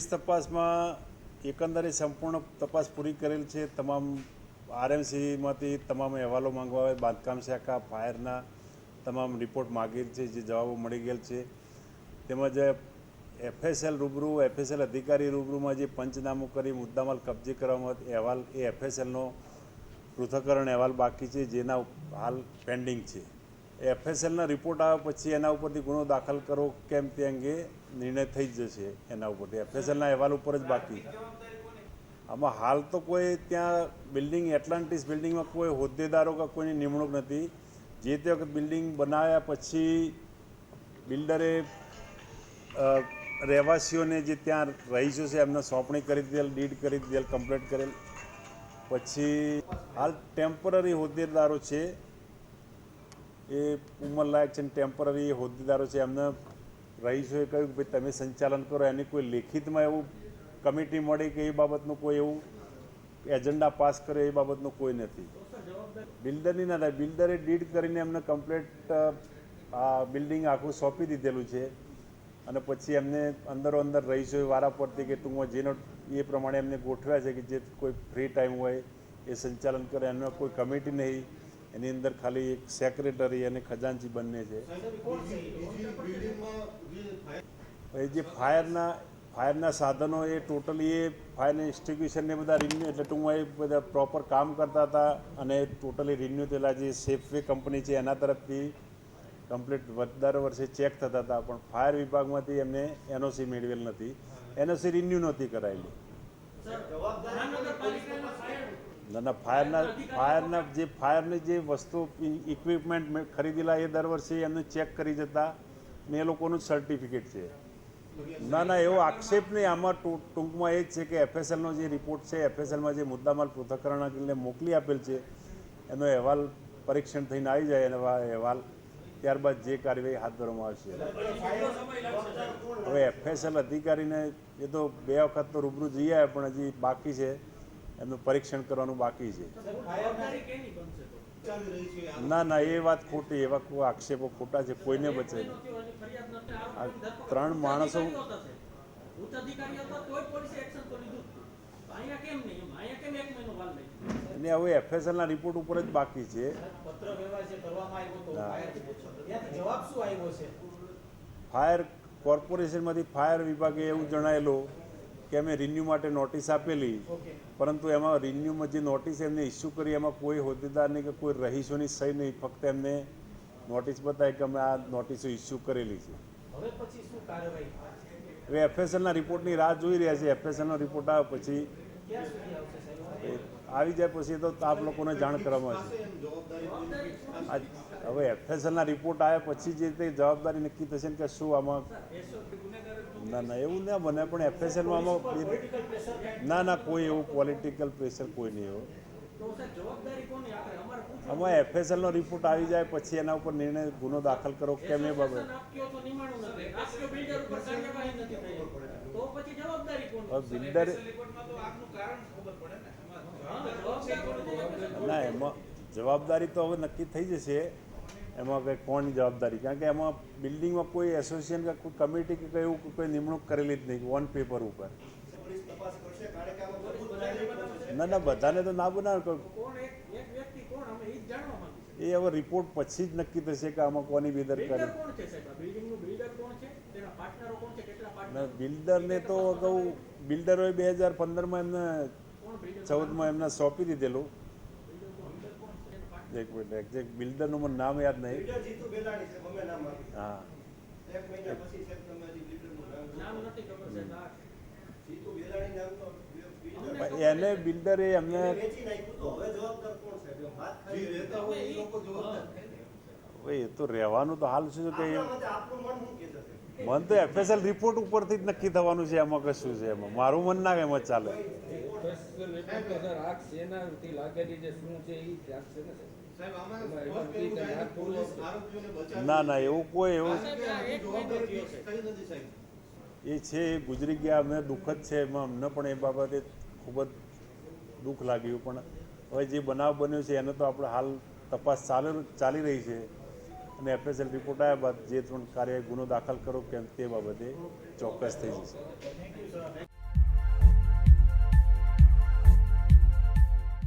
Police તપાસમાં એકંદરે સંપૂર્ણ તપાસ પૂરી કરેલ છે. તમામ આરએમસીમાંથી તમામ અહેવાલો માંગવા હોય બાંધકામ શાખા, ફાયરના તમામ રિપોર્ટ માગેલ છે, જે જવાબો મળી ગયેલ છે. તેમજ એફએસએલ રૂબરૂ, એફએસએલ અધિકારી રૂબરૂમાં જે પંચનામું કરી મુદ્દામાલ કબજે કરવામાં અહેવાલ, એ એફએસએલનો પૃથ્થકરણ અહેવાલ બાકી છે, જેના હાલ પેન્ડિંગ છે. એફએસએલનો રિપોર્ટ આવે પછી એના ઉપરથી ગુનો દાખલ કરો કેમ તે અંગે નિર્ણય થઈ જ જશે એના ઉપરથી. એફએસએલના અહેવાલ ઉપર જ બાકી. આમાં હાલ તો કોઈ ત્યાં બિલ્ડિંગ, એટલાન્ટિસ બિલ્ડિંગમાં કોઈ હોદ્દેદારો કે કોઈની નિમણૂક નથી. જે તે વખત બિલ્ડિંગ બનાવ્યા પછી બિલ્ડરે રહેવાસીઓને જે ત્યાં રહીશો છે એમને સોંપણી કરી દીધેલ, ડીડ કરી દીધેલ, કમ્પ્લીટ કરેલ. પછી હાલ ટેમ્પરરી હોદ્દેદારો છે. એ ઉંમરલાયક છે ને ટેમ્પરરી હોદ્દેદારો છે, એમને રહીશોએ કહ્યું કે ભાઈ તમે સંચાલન કરો, એની કોઈ લેખિતમાં એવું કમિટી મળી કે એ બાબતનું કોઈ એવું એજન્ડા પાસ કરે એ બાબતનું કોઈ નથી. બિલ્ડરની ના થાય. બિલ્ડરે ડીડ કરીને એમને કમ્પ્લીટ આ બિલ્ડિંગ આખું સોંપી દીધેલું છે અને પછી એમને અંદરો અંદર રહીશોએ વારા પરથી કે ટૂંકમાં જેનો એ પ્રમાણે એમને ગોઠવ્યા છે કે જે કોઈ ફ્રી ટાઈમ હોય એ સંચાલન કરે. એનો કોઈ કમિટી નહીં. એની અંદર ખાલી એક સેક્રેટરી અને ખજાનચી બંને છે. જે ફાયરના ફાયરના સાધનો એ ટોટલી એ ફાયરના ઇન્સ્ટિટ્યુશન ને બધા રિન્યુ એટલે ટૂંકમાં એ બધા પ્રોપર કામ કરતા હતા અને ટોટલી રિન્યુ થયેલા જે સેફવે કંપની છે એના તરફથી કમ્પ્લીટ દર વર્ષે ચેક થતા હતા, પણ ફાયર વિભાગમાંથી એમને એનઓસી મેળવેલ નથી. એનઓસી રિન્યુ નહોતી કરાયેલી. ના ના, ફાયરના ફાયરના જે, ફાયરની જે વસ્તુ ઇક્વિપમેન્ટ ખરીદેલા એ દર વર્ષે એમને ચેક કરી જતા ને એ લોકોનું સર્ટિફિકેટ છે. ના ના, એવો આક્ષેપ નહીં. આમાં ટૂંકમાં એ જ છે કે એફએસએલનો જે રિપોર્ટ છે એફએસએલમાં જે મુદ્દામાલ પૃથ્થકરણને મોકલી આપેલ છે, એનો અહેવાલ પરીક્ષણ થઈને આવી જાય એનો અહેવાલ. ત્યારબાદ જે કાર્યવાહી હાથ ધરવામાં આવશે. હવે એફએસએલ અધિકારીને એ તો બે વખત તો રૂબરૂ જઈ આવ્યા, પણ હજી બાકી છે. એમનું પરીક્ષણ કરવાનું બાકી છે. ના ના એ વાત ખોટી એવા કોઈ આક્ષેપો ખોટા છે કોઈને બચે નહીં. આ ત્રણ માણસો ઉચ્ચ અધિકારી હતા તોય પોલીસે એક્શન તો લીધું જ. તો અહીંયા કેમ નહીં એમ? અહીંયા કેમ એક મહિનો વાર લઈ અને હવે એફએસએલના રિપોર્ટ ઉપર જ બાકી છે. ફાયર કોર્પોરેશનમાંથી ફાયર વિભાગે એવું જણાયેલું કે અમે રિન્યુ માટે નોટિસ આપેલી. પરંતુ એમાં રિન્યુમાં જે નોટિસ એમને ઇસ્યુ કરી એમાં કોઈ હોદ્દેદારની કે કોઈ રહીશોની સહી નહીં. ફક્ત એમને નોટિસ બતાવી કે અમે આ નોટિસો ઇસ્યુ કરેલી છે. હવે પછી શું કાર્યવાહી હવે એફએસએલના રિપોર્ટની રાહ જોઈ રહ્યા છે. એફએસએલનો રિપોર્ટ આવે પછી આવી જાય પછી તો આપ લોકોને જાણ કરવામાં આવશે. હવે એફએસએલના રિપોર્ટ આવ્યા પછી જે તે જવાબદારી નક્કી થશે ને કે શું આમાં ના ના એવું ના બને પણ એફએસએલમાં ના ના કોઈ એવું પોલિટિકલ પ્રેશર કોઈ નહીં હોય તો સાહેબ જવાબદારી કોની આપણે અમારે પૂછવું આમાં એફએસએલનો રિપોર્ટ આવી જાય પછી એના ઉપર નિર્ણય ગુનો દાખલ કરો કેમ એ બાબત? બિલ્ડર ઉપર કાર્યવાહી નથી થઈ. તો પછી જવાબદારી કોની? હવે બિલ્ડર હા, જવાબદારી કોની? ના એમાં જવાબદારી તો હવે નક્કી થઈ જશે. એમાં કંઈ કોની જવાબદારી? કારણ કે એમાં બિલ્ડિંગમાં કોઈ એસોસિએશન કે કોઈ કમિટી કે એવું કોઈ નિમણૂક કરેલી જ નહીં ઓન પેપર ઉપર. ના ના બધાને તો ના બનાવે. એ હવે રિપોર્ટ પછી જ નક્કી થશે કે આમાં કોની બેદરકારી બિલ્ડર પાર્ટનર બિલ્ડરને તો અગાઉ બિલ્ડરોએ બે હજાર પંદરમાં એમને ચૌદમાં એમને સોંપી દીધેલું બિલ્ડર કોણ બિલ્ડર કોણ છે એના partner? એક મિનિટ એક્ઝેક્ટ બિલ્ડરનું મને નામ યાદ નહીં. લીડર જીતુ બેલાણી છે ગમે નામ હા. એક મહિના પછી સાહેબ તમે હજી લીડરનું નામ નામ નથી ખબર સાહેબ આ જીતુ બેલાણી નામ તો બિ- બિલ્ડર એ એને બિલ્ડરે એમને એને વેચી નાખ્યું તો હવે જવાબદાર કોણ સાહેબ એમ વાત ખાલી રહેતા હોય એ લોકો જવાબદાર થાય એ તો રહેવાનું તો હાલ શું છે કે આપણું મન શું કહેતું છે? મન તો એફએસએલ રિપોર્ટ ઉપરથી જ નક્કી થવાનું છે એમાં કશું છે એમાં. મારું મન ના એમાં ચાલે. સ્પેશિયલ રિપોર્ટ તો સર આગ શેનાથી લાગેલી છે શું છે એ આગ છે ને ના ના એવું કોઈ એવું એ છે એ ગુજરી ગયા અમને દુઃખ જ છે એમાં અમને પણ એ બાબતે ખૂબ જ દુઃખ લાગ્યું પણ હવે જે બનાવ બન્યો છે એને તો આપણે હાલ તપાસ ચાલુ ચાલી રહી છે. અને એફએસએલ રિપોર્ટ આવ્યા બાદ જે પણ કાર્ય ગુનો દાખલ કરો કેમ તે બાબતે ચોક્કસ થઈ જશે.